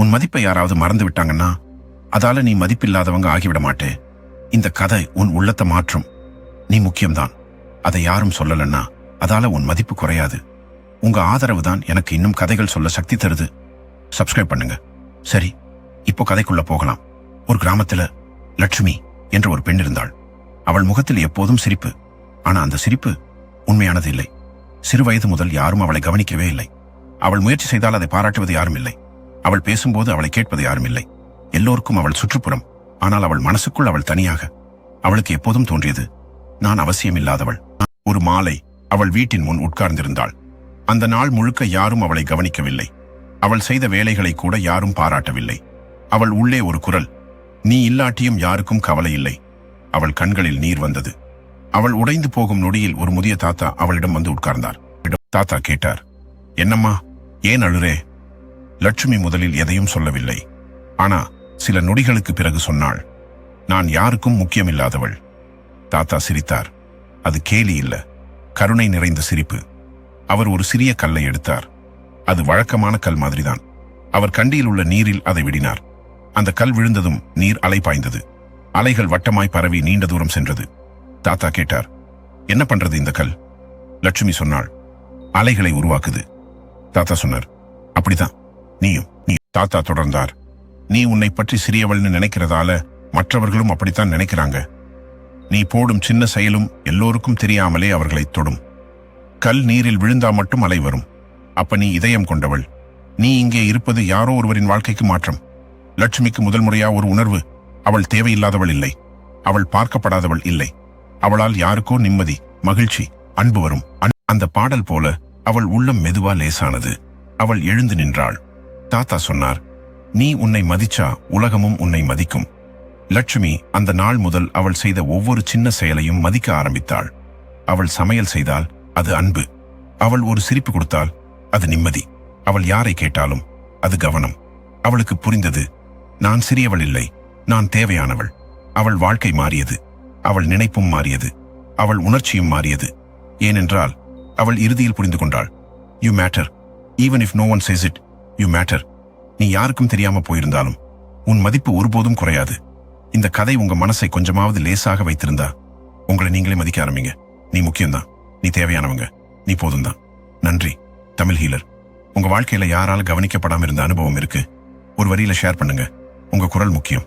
உன் மதிப்பை யாராவது மறந்து விட்டாங்கன்னா அதால நீ மதிப்பில்லாதவங்க ஆகிவிட மாட்டே. இந்த கதை உன் உள்ளத்தை மாற்றும். நீ முக்கியம்தான். அதை யாரும் சொல்லலன்னா அதால உன் மதிப்பு குறையாது. உங்க ஆதரவு தான் எனக்கு இன்னும் கதைகள் சொல்ல சக்தி தருது. சப்ஸ்கிரைப் பண்ணுங்க. சரி இப்போ கதைக்குள்ள போகலாம். ஒரு கிராமத்துல லட்சுமி என்ற ஒரு பெண் இருந்தாள். அவள் முகத்தில் எப்போதும் சிரிப்பு. ஆனா அந்த சிரிப்பு உண்மையானது இல்லை. சிறு வயது முதல் யாரும் அவளை கவனிக்கவே இல்லை. அவள் முயற்சி செய்தால் அதை பாராட்டுவது யாரும் இல்லை. அவள் பேசும்போது அவளை கேட்பது யாரும் இல்லை. எல்லோருக்கும் அவள் சுற்றுப்புறம். ஆனால் அவள் மனசுக்குள் அவள் தனியாக. அவளுக்கு எப்போதும் தோன்றியது நான் அவசியமில்லாதவள். ஒரு மாலை அவள் வீட்டின் முன் உட்கார்ந்திருந்தாள். அந்த நாள் முழுக்க யாரும் அவளை கவனிக்கவில்லை. அவள் செய்த வேலைகளை கூட யாரும் பாராட்டவில்லை. அவள் உள்ளே ஒரு குரல் நீ இல்லாட்டியும் யாருக்கும் கவலை இல்லை. அவள் கண்களில் நீர் வந்தது. அவள் உடைந்து போகும் நொடியில் ஒரு முதிய தாத்தா அவளிடம் வந்து உட்கார்ந்தார். தாத்தா கேட்டார் என்னம்மா ஏன் அழுறே? லட்சுமி முதலில் எதையும் சொல்லவில்லை. ஆனா சில நொடிகளுக்கு பிறகு சொன்னாள் நான் யாருக்கும் முக்கியமில்லாதவள். தாத்தா சிரித்தார். அது கேலி இல்ல. கருணை நிறைந்த சிரிப்பு. அவர் ஒரு சிறிய கல்லை எடுத்தார். அது வழக்கமான கல் மாதிரிதான். அவர் கண்டியில் உள்ள நீரில் அதை விடினார். அந்த கல் விழுந்ததும் நீர் அலை பாய்ந்தது. அலைகள் வட்டமாய் பரவி நீண்ட தூரம் சென்றது. தாத்தா கேட்டார் என்ன பண்றது இந்த கல்? லட்சுமி சொன்னாள் அலைகளை உருவாக்குது. தாத்தா சொன்னார் அப்படிதான். நீயும் நீ தாத்தா தொடர்ந்தார். நீ உன்னை பற்றி சிறியவள்னு நினைக்கிறதால மற்றவர்களும் அப்படித்தான் நினைக்கிறாங்க. நீ போடும் சின்ன செயலும் எல்லோருக்கும் தெரியாமலே அவர்களை தொடும். கல் நீரில் விழுந்தா மட்டும் அலை வரும். அப்ப நீ இதயம் கொண்டவள். நீ இங்கே இருப்பது யாரோ ஒருவரின் வாழ்க்கைக்கு மாற்றம். லட்சுமிக்கு முதல் முறையா ஒரு உணர்வு அவள் தேவையில்லாதவள் இல்லை. அவள் பார்க்கப்படாதவள் இல்லை. அவளால் யாருக்கோ நிம்மதி மகிழ்ச்சி அன்பு வரும். அந்த பாடல் போல அவள் உள்ளம் மெதுவா லேசானது. அவள் எழுந்து நின்றாள். தாத்தா சொன்னார் நீ உன்னை மதிச்சா உலகமும் உன்னை மதிக்கும். லட்சுமி அந்த நாள் முதல் அவள் செய்த ஒவ்வொரு சின்ன செயலையும் மதிக்க ஆரம்பித்தாள். அவள் சமையல் செய்தால் அது அன்பு. அவள் ஒரு சிரிப்பு கொடுத்தால் அது நிம்மதி. அவள் யாரை கேட்டாலும் அது கவனம். அவளுக்கு புரிந்தது நான் சிறியவள் இல்லை நான் தேவையானவள். அவள் வாழ்க்கை மாறியது அவள் நினைப்பும் மாறியது அவள் உணர்ச்சியும் மாறியது. ஏனென்றால் அவள் இறுதியில் புரிந்து கொண்டாள் you matter even if no one sees it you matter நீ யாருக்கும் தெரியாம போயிருந்தாலும் உன் மதிப்பு ஒருபோதும் குறையாது. இந்த கதை உங்க மனசை கொஞ்சமாவது லேசாக வைத்திருந்தா உங்களை நீங்களே மதிக்க ஆரம்பிங்க. நீ முக்கியம்தான். நீ தேவையானவங்க. நீ போதும்தான். நன்றி. தமிழ் ஹீலர். உங்க வாழ்க்கையில யாரால கவனிக்கப்படாம இருந்த அனுபவம் இருக்கு. ஒரு வரியில ஷேர் பண்ணுங்க. உங்க குரல் முக்கியம்.